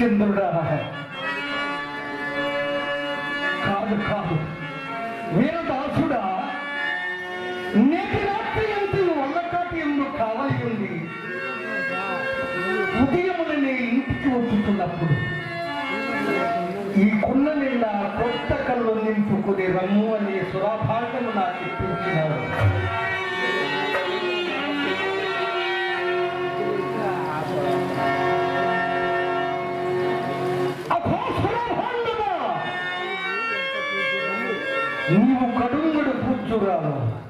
హరిశ్చంద్రుడా కాదు కాదు. వీరదాసుడా నేటి రాత్రి ఎందు ఒళ్ళకాటి ఎందు కావాలి ఉంది ఉదయములనే ఇంటికి వచ్చుతున్నప్పుడు ఈ కొన్న కొత్త కళ్ళు నింపుకునే రమ్ము అనే సురాభాగము నాకు программу.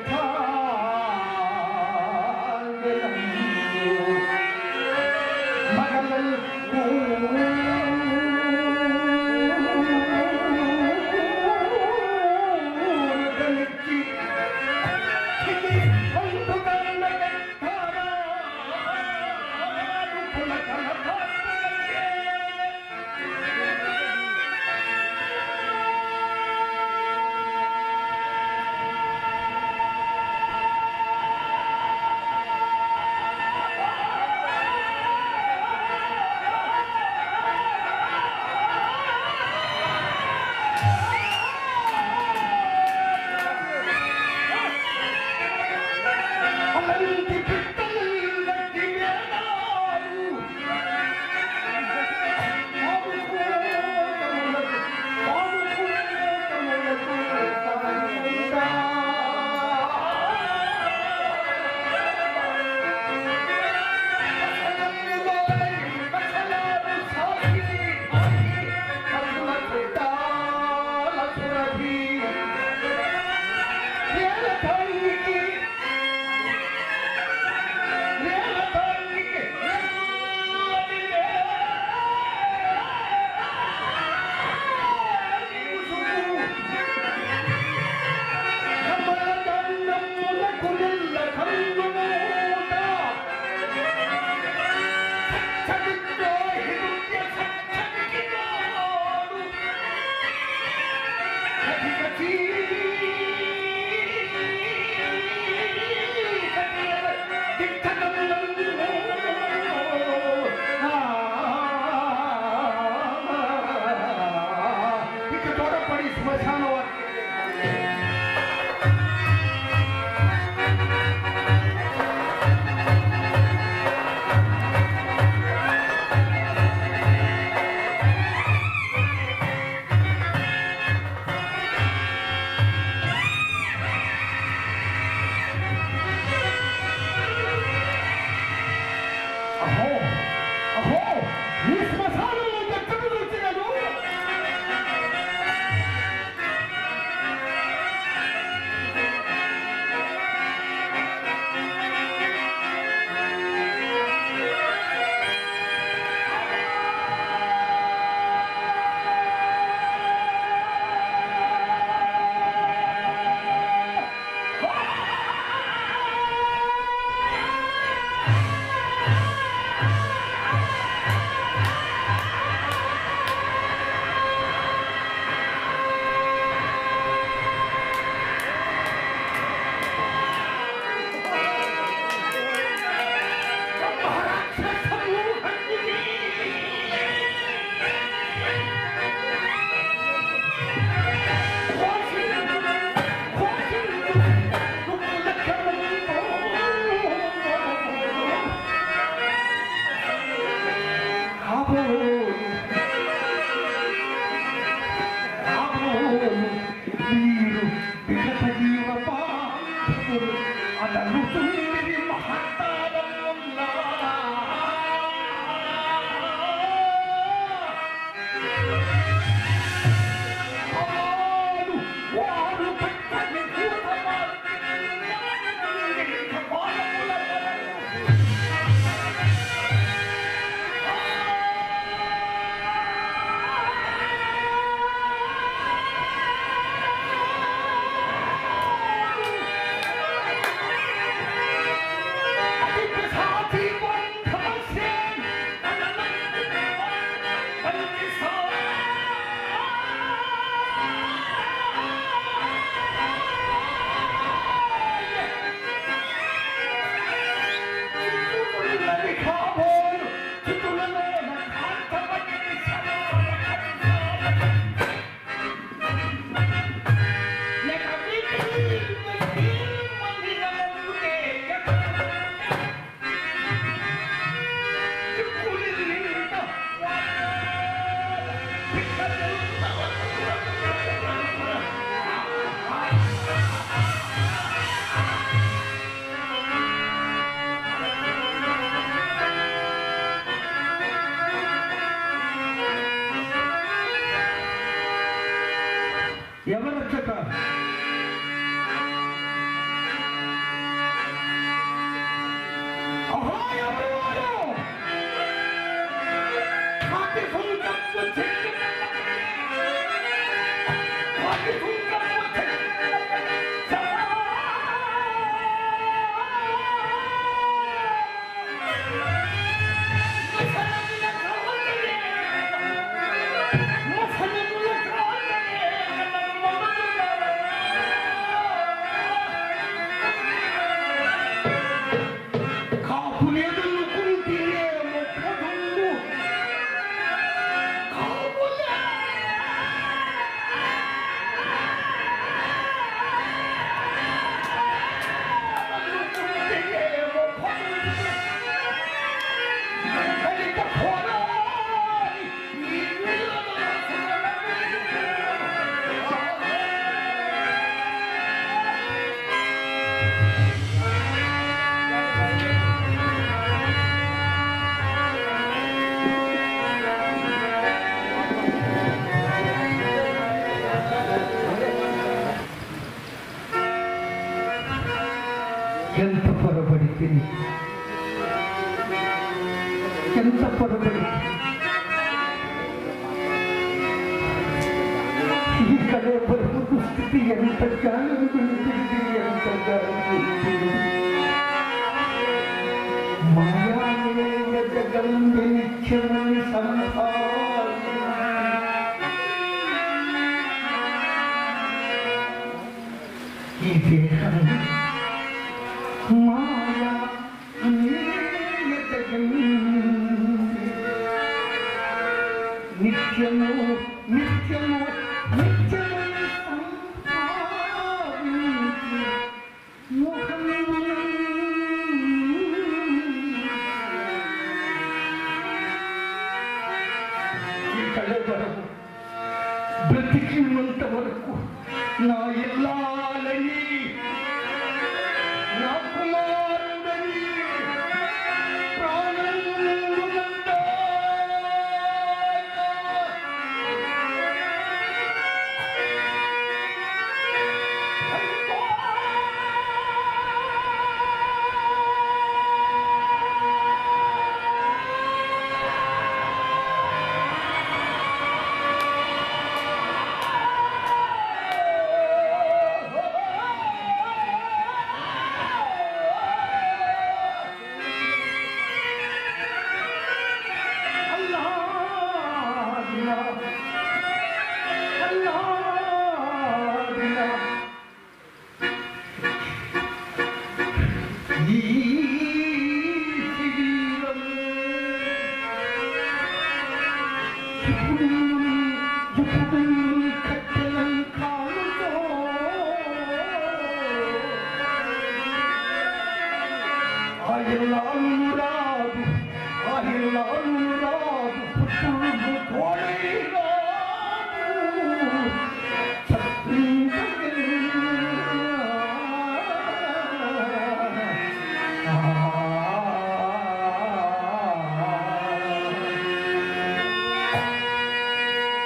كريم بك من سمحه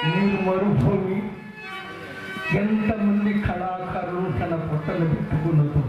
నేను మరుభూమి ఎంతమంది కళాకారులు తన పొట్టలు పెట్టుకున్నదో.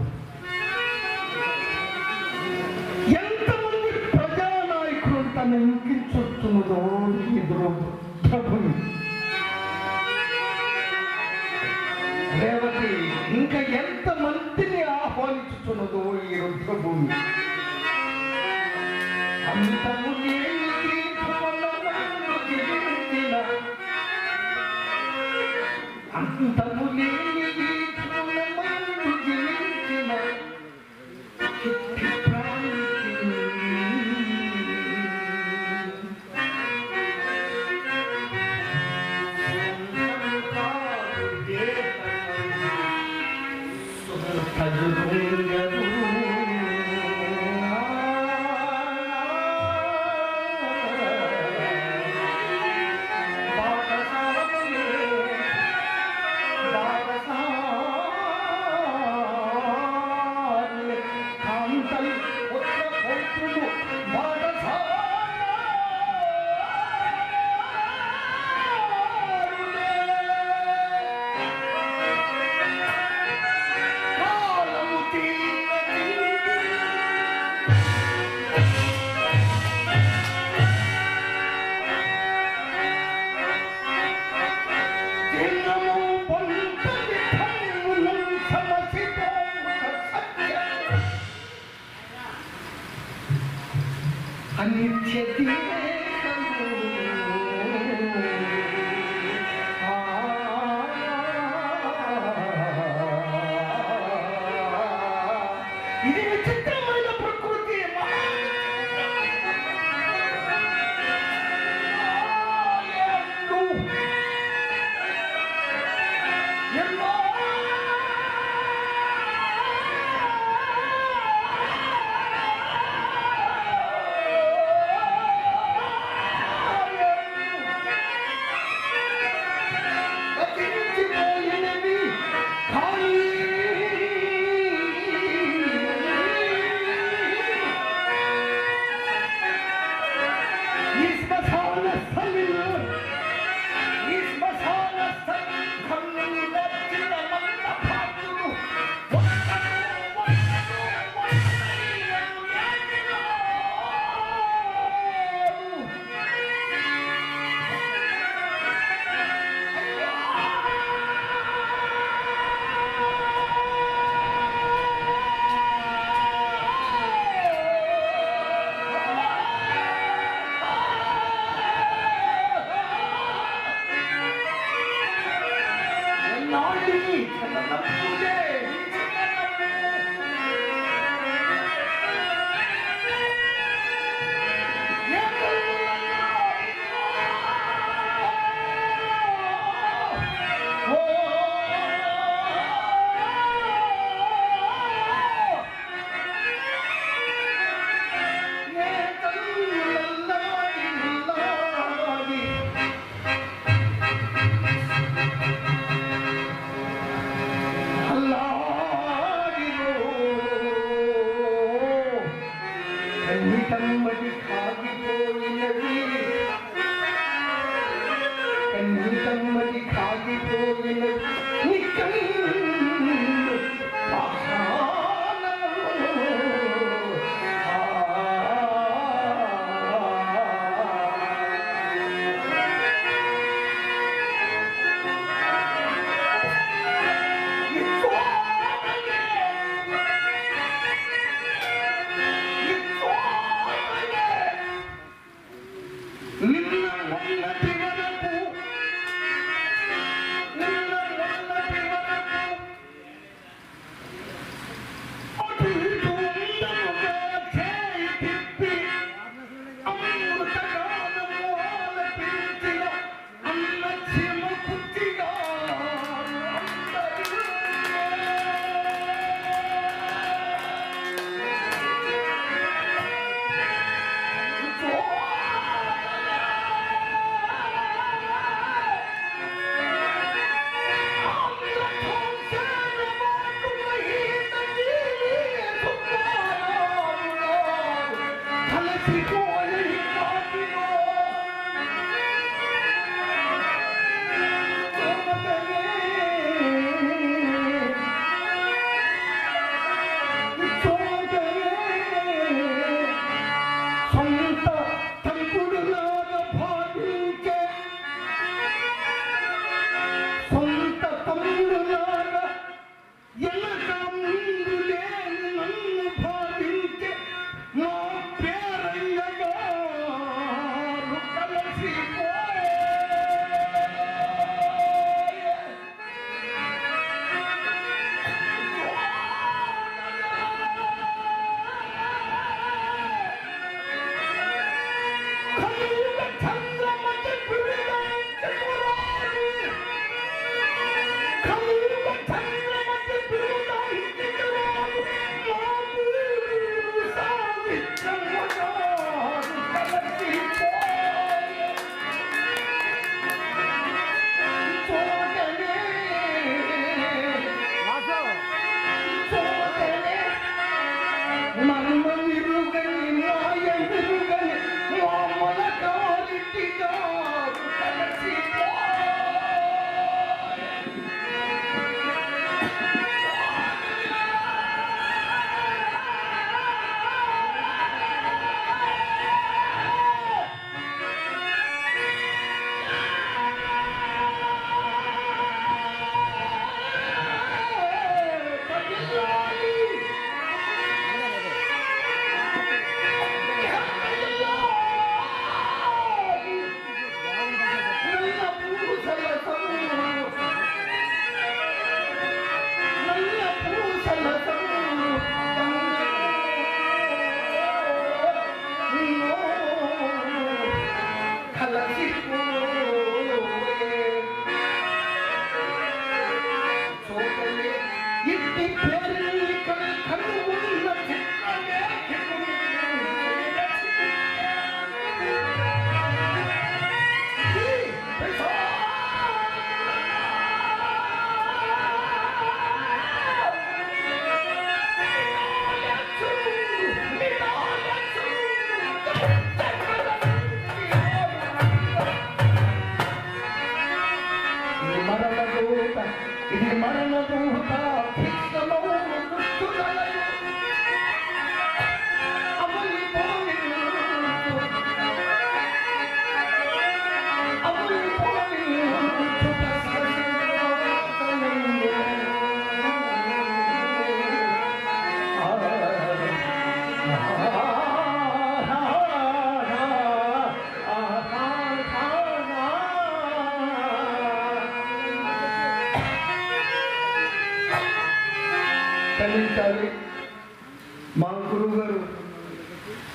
dooda. If you money no dooda, fix the motor.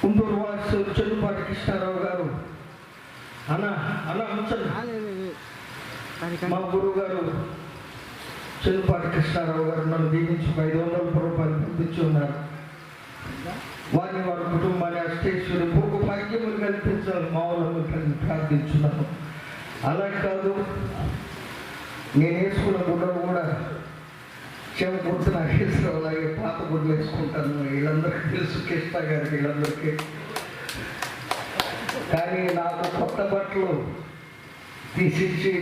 Guntur Vasu చెల్లుపాటి Krishnarao గారు. అన్న అన్న మా గురువు గారు చెల్లుపాటి కృష్ణారావు గారు నన్ను దీవించి ఐదు వందల రూపాయలు పంపించి ఉన్నారు. వారిని వారి కుటుంబాన్ని అష్టేశ్వరి భూకు భాగ్యములు కల్పించాలి. మామూలు ప్రార్థించున్నాను అలా కాదు నేను వేసుకున్న గుడ్డలు కూడా చెవ గుర్తు నాకు అలాగే పాత గుడ్లు వేసుకుంటాను. వీళ్ళందరికీ తెలుసు కృష్ణ గారికి వీళ్ళందరికీ. కానీ నాకు కొత్త బట్టలు తీసిచ్చి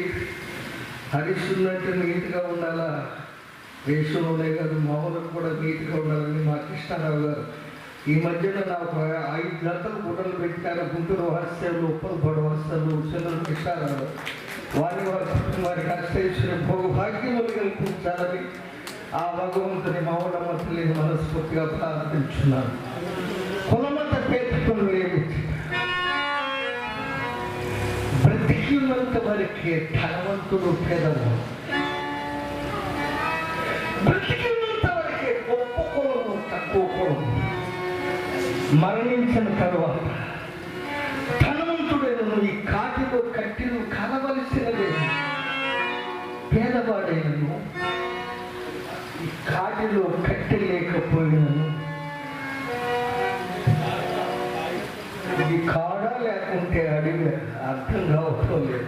హరిస్తున్నట్టు నీట్గా ఉండాలా? వేషంలోనే కాదు మామూలుగా కూడా నీట్గా ఉండాలని మా కృష్ణారావు గారు. ఈ మధ్యన నాకు ఐదు గంటలు గుడ్డలు పెట్టారు. గుంటూరు హాస్యాలు ఉప్పల్ పడు హాస్యాలు చంద్ర కృష్ణారావు. వారి వారి వారికి ఇచ్చిన భోగ భాగ్యములు కల్పించాలని ఆ భగవంతుని మౌనమ్మ తెలియని మనస్ఫూర్తిగా ప్రార్థించున్నాను. కులమత పేర్కొను లేవి బ్రతికినంత వరకే ధనవంతుడు పేదవాడు. బ్రతికినంత వరకే గొప్ప కులము తక్కువ కులము. మరణించిన తర్వాత ధనవంతుడైన ఈ కాటిలో కట్టిను కలవలసినదే పేదవాడైనను కాటిలో కట్టె లేకపోయినను. ఇది కాడ లేకుంటే అడిగి అర్థం కావట్లేదు.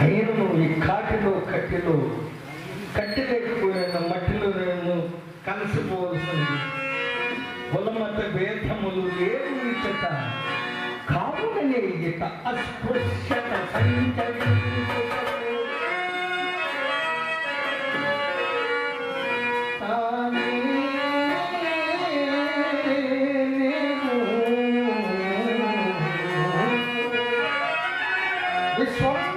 అయినను ఈ కాటిలో కట్టెలో కట్టె మట్టిలో నేను కలిసిపోవలసింది కులమత భేదములు లేవు ఇచ్చట కావుననే ఇక అస్పృశ్యత సంచరించుటకు. ঈশ্বর